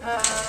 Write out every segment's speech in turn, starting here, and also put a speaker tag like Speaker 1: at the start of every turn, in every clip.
Speaker 1: Uh,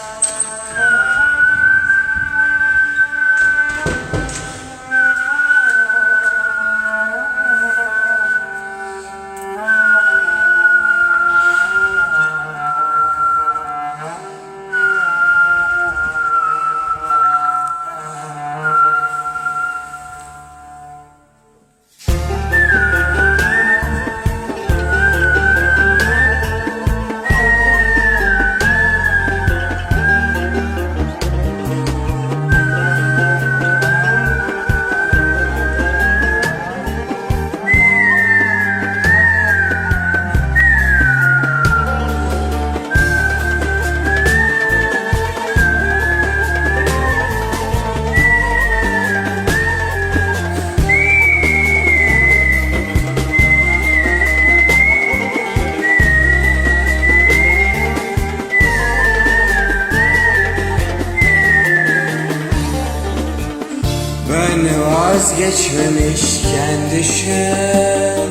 Speaker 1: vazgeçmemişken düşün.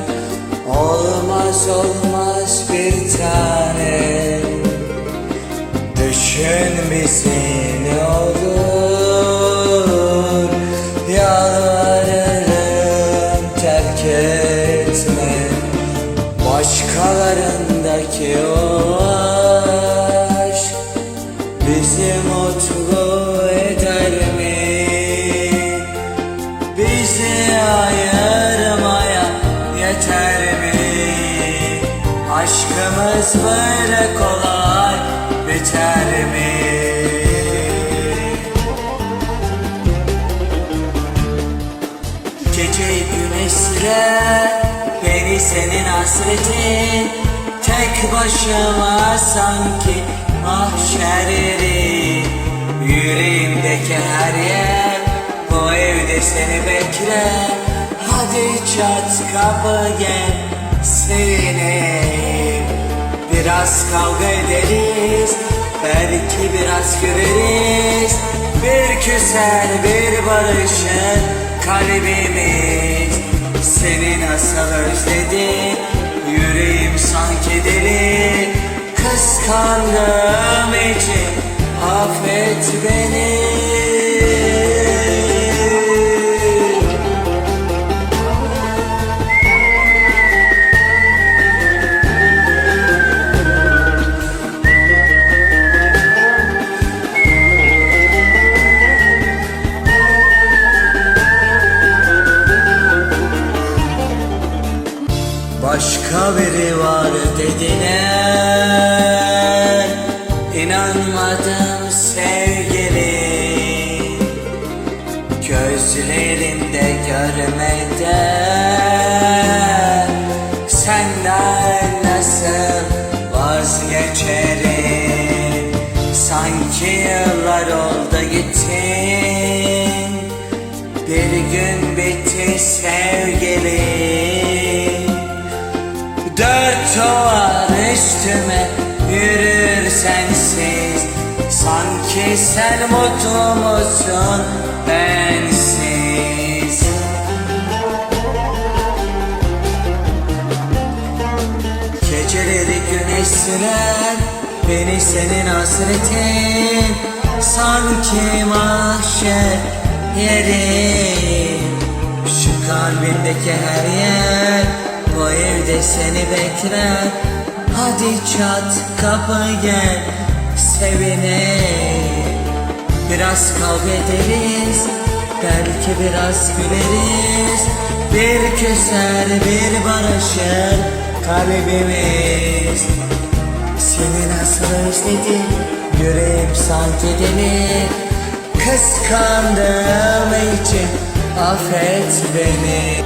Speaker 1: Olmaz olmaz bir tane. Düşün bizi ne olur. Yalvarırım terk etme. Başkalarındaki o aşk Bizi mutlu yeter mi? Aşkımız böyle kolay biter mi? Gece güneşle beni senin hasretin Tek başıma sanki mahşerleri Yüreğimdeki her yer bu evde seni bekler Hadi çat kapı gel sevineyim Biraz kavga ederiz Belki biraz güleriz Bir küser bir barışır kalbimiz. Seni nasıl özledim Yüreğim sanki deli Başka biri var dediler İnanmadım sevgilim Gözlerinde görmeden Senden nasıl vazgeçerim? Sanki yıllar oldu gittin Bir gün bitti sevgilim Dört duvar üstüme yürür sensiz. Sanki sen mutlu musun bensiz. Geceleri güneş sürer Beni senin hasretin. Sanki mahşer yeri. Şu kalbimdeki her yer Seni bekler Hadi çat kapı gel Sevineyim Biraz kavga ederiz Belki biraz güleriz. Bir küser bir barışır kalbimiz. Seni nasıl özledim Yüreğim sanki deli Kıskandığım için affet beni